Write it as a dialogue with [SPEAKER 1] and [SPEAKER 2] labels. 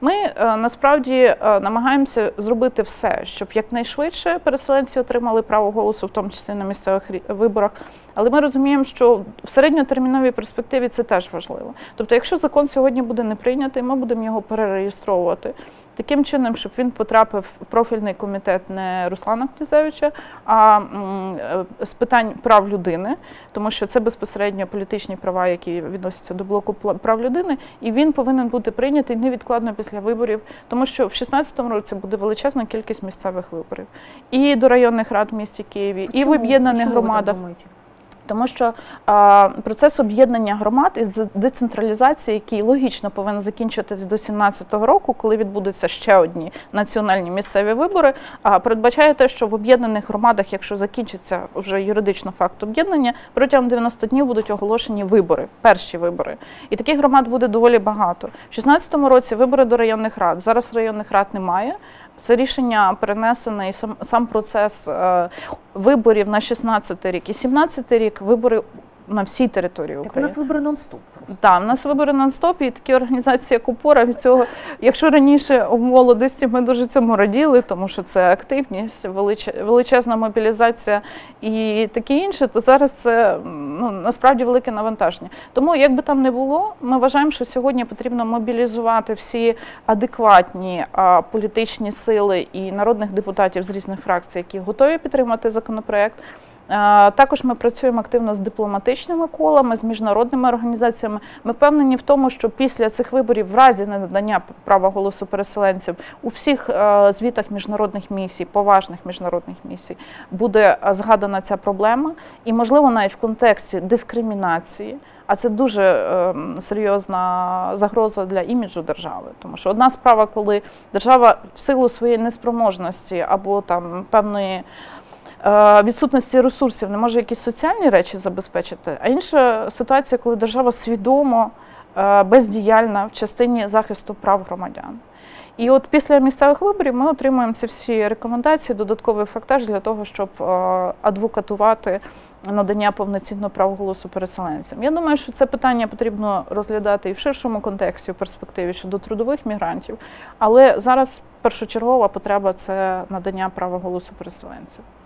[SPEAKER 1] Ми е, насправді е, намагаємося зробити все, щоб якнайшвидше переселенці отримали право голосу, в тому числі на місцевих виборах. Але ми розуміємо, що в середньотерміновій перспективі це теж важливо. Тобто, якщо закон сьогодні буде не прийнятий, ми будемо його перереєстровувати. Таким чином, щоб він потрапив в профільний комітет не Руслана Князевича, а е, з питань прав людини, тому що це безпосередньо політичні права, які відносяться до блоку прав людини, і він повинен бути прийнятий невідкладно після виборів, тому що в 2016 році буде величезна кількість місцевих виборів. І до районних рад в місті Києві, і в об'єднаних
[SPEAKER 2] Чому ви так
[SPEAKER 1] громадах. Тому що а, процес об'єднання громад і децентралізації, який логічно повинен закінчитись до 2017 року, коли відбудуться ще одні національні місцеві вибори, а, передбачає те, що в об'єднаних громадах, якщо закінчиться вже юридично факт об'єднання, протягом 90 днів будуть оголошені вибори, перші вибори. І таких громад буде доволі багато. В 2016 році вибори до районних рад. Зараз районних рад немає. Це рішення перенесене і сам, сам процес е, виборів на 16 рік. І 17 рік вибори на всій території
[SPEAKER 2] Так у нас вибори нон-стоп.
[SPEAKER 1] Так, у нас вибори нон-стоп, і такі організації, як ОПОРА, від цього, якщо раніше у молодості ми дуже цьому раділи, тому що це активність, велич- величезна мобілізація і таке інше, то зараз це ну, насправді велике навантаження. Тому, як би там не було, ми вважаємо, що сьогодні потрібно мобілізувати всі адекватні а, політичні сили і народних депутатів з різних фракцій, які готові підтримати законопроект. Е, Також ми працюємо активно з дипломатичними колами, з міжнародними організаціями. Ми впевнені в тому, що після цих виборів, в разі ненадання права голосу переселенців, у всіх е, звітах міжнародних місій, поважних міжнародних місій, буде е, згадана ця проблема, і можливо навіть в контексті дискримінації. А це дуже ем, серйозна загроза для іміджу держави, тому що одна справа, коли держава в силу своєї неспроможності або там певної е, відсутності ресурсів не може якісь соціальні речі забезпечити. А інша ситуація, коли держава свідомо е, бездіяльна в частині захисту прав громадян. І от після місцевих виборів ми отримуємо ці всі рекомендації, додатковий фактаж для того, щоб е, адвокатувати надання повноцінного права голосу переселенцям. Я думаю, що це питання потрібно розглядати і в ширшому контексті, в перспективі щодо трудових мігрантів. Але зараз першочергова потреба це надання права голосу переселенцям.